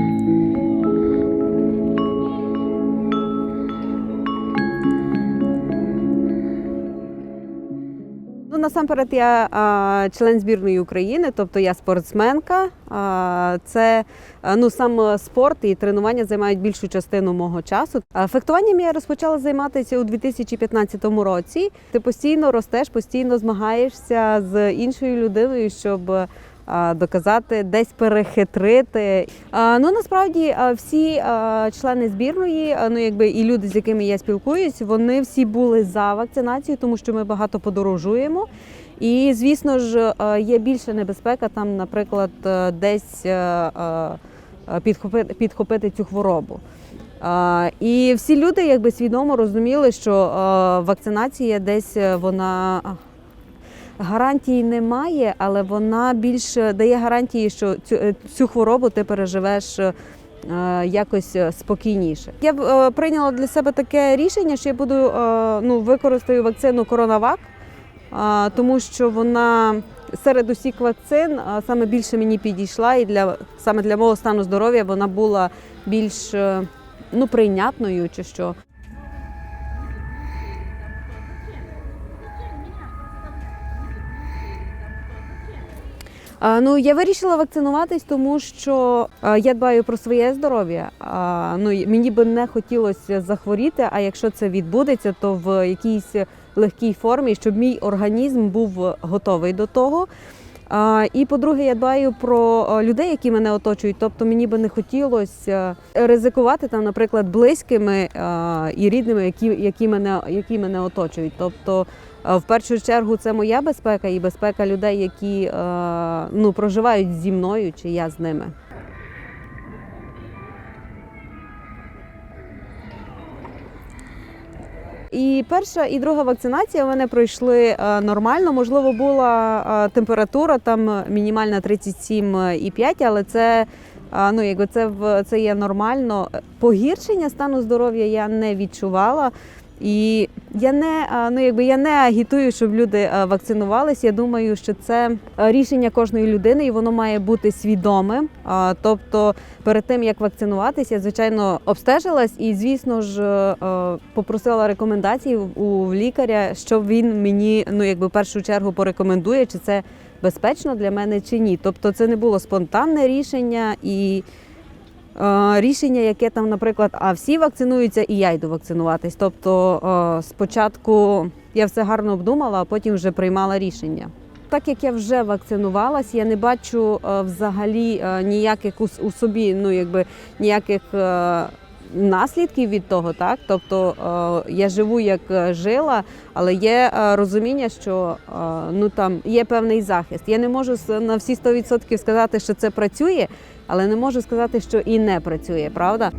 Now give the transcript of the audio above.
Ну, насамперед, я а, член збірної України, тобто я спортсменка. А, це ну, сам спорт і тренування займають більшу частину мого часу. А, фехтуванням я розпочала займатися у 2015 році. Ти постійно ростеш, постійно змагаєшся з іншою людиною, щоб доказати, десь перехитрити. Ну насправді всі члени збірної, ну якби і люди, з якими я спілкуюсь, вони всі були за вакцинацією, тому що ми багато подорожуємо. І звісно ж, є більша небезпека там, наприклад, десь підхопити, підхопити цю хворобу. І всі люди якби свідомо розуміли, що вакцинація десь е, вона гарантії немає, але вона більше дає гарантії, що цю, е, цю хворобу ти переживеш. е, Якось е, спокійніше. Я б, е, прийняла для себе таке рішення, що я буду е, ну, використаю вакцину Коронавак, е, тому що вона серед усіх вакцин е, саме більше мені підійшла, і для саме для мого стану здоров'я вона була більш е, ну, прийнятною чи що. Ну, я вирішила вакцинуватись, тому що я дбаю про своє здоров'я. Ну, мені би не хотілося захворіти, а якщо це відбудеться, то в якійсь легкій формі, щоб мій організм був готовий до того. І по-друге, я дбаю про людей, які мене оточують. Тобто мені би не хотілося ризикувати там, наприклад, близькими і рідними, які, які, мене, які мене оточують. Тобто, в першу чергу, це моя безпека і безпека людей, які ну, проживають зі мною чи я з ними. І перша і друга вакцинація мене пройшли е, нормально. Можливо, була е, температура там мінімальна 37,5, але це е, ну якби це це є нормально. Погіршення стану здоров'я я не відчувала. І я не ну якби я не агітую, щоб люди вакцинувались. Я думаю, що це рішення кожної людини, і воно має бути свідомим. Тобто, перед тим як вакцинуватися, я звичайно обстежилась і, звісно ж, попросила рекомендацій у- лікаря, щоб він мені ну якби в першу чергу порекомендує, чи це безпечно для мене чи ні. Тобто, це не було спонтанне рішення і. Е, Рішення, яке там, наприклад, а всі вакцинуються, і я йду вакцинуватись. Тобто е, спочатку я все гарно обдумала, а потім вже приймала рішення. Так як я вже вакцинувалась, я не бачу е, взагалі ніяких у, собі, ну якби ніяких наслідків від того, так тобто я живу як жила, але є розуміння, що ну там є певний захист. Я не можу на всі 100% сказати, що це працює, але не можу сказати, що і не працює, правда?